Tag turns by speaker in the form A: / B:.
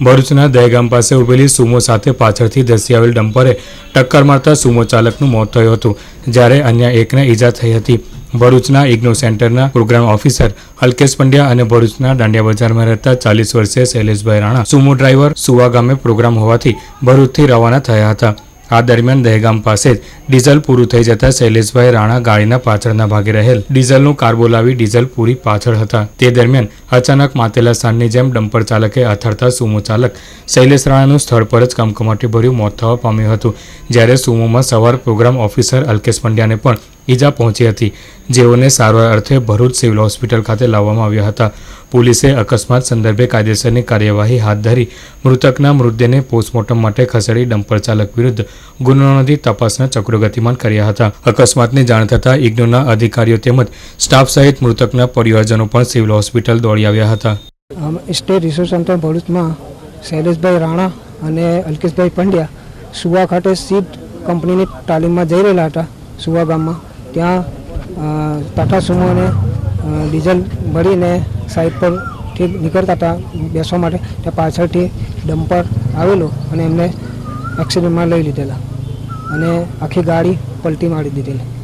A: ભરૂચના દહેગામ પાસે ઉભેલી સુમો સાથે પાછળથી ધસી આવેલ ડમ્પરે ટક્કર મારતા સુમો ચાલકનું મોત થયું હતું, જ્યારે અન્ય એકને ઈજા થઈ હતી. ભરૂચના ઇગ્નો સેન્ટરના પ્રોગ્રામ ઓફિસર અલ્કેશ પંડ્યા અને ભરૂચના દાંડિયા બજારમાં રહેતા ચાલીસ વર્ષીય શૈલેષભાઈ રાણા સુમો ડ્રાઈવર સુવા ગામે પ્રોગ્રામ હોવાથી ભરૂચથી રવાના થયા હતા. આ દરમિયાન દહેગામ પાસે જ ડીઝલ પૂરું થઈ જતા શૈલેષભાઈ રાણા ગાડીના પાછળના ભાગે રહેલ. ડીઝલનું કાર લાવી ડીઝલ પૂરી પાછળ હતા. તે દરમિયાન અચાનક માતેલા સ્થાનની જેમ ડમ્પર ચાલકે અથડતા સુમો ચાલક શૈલેષ રાણાનું સ્થળ પર જ કમકમાટી ભર્યું મોત થવા પામ્યું હતું. જ્યારે સુમોમાં સવાર પ્રોગ્રામ ઓફિસર અલ્કેશ પંડ્યાને પણ ઈજા પહોંચી હતી. જેઓને સારવાર અર્થે ભરૂચ સિવિલ હોસ્પિટલ ખાતે લાવવામાં આવ્યા હતા. પોલીસે અકસ્માત સંદર્ભે કાયદેસરની કાર્યવાહી હાથ ધરી મૃતકના મૃતદેહને પોસ્ટમોર્ટમ માટે ખસેડી ડમ્પર ચાલક વિરુદ્ધ ગુનો નોંધી તપાસના ચક્રો ગતિમાન કર્યા હતા. અકસ્માતની જાણ થતાં ઇગ્નોના અધિકારીઓ તેમજ સ્ટાફ સહિત મૃતકના પરિવારજનો પણ સિવિલ હોસ્પિટલ દોડી આવ્યા હતા.
B: સ્ટેટ રિસોર્સ સેન્ટર ભરૂચમાં શૈલેષભાઈ રાણા અને અલ્કેશભાઈ પંડ્યા સુવા ખાતે સીટ કંપનીની તાલીમમાં જઈ રહેલા હતા સુવા ગામમાં. ત્યાં ટાટા સુમોને ડીઝલ ભરીને સાઈડ પરથી નીકળતા હતા બેસવા માટે, ત્યાં પાછળથી ડમ્પર આવેલો અને એમને એક્સિડન્ટમાં લઈ લીધેલા. અને આખી ગાડી પલટી મારી દીધેલી.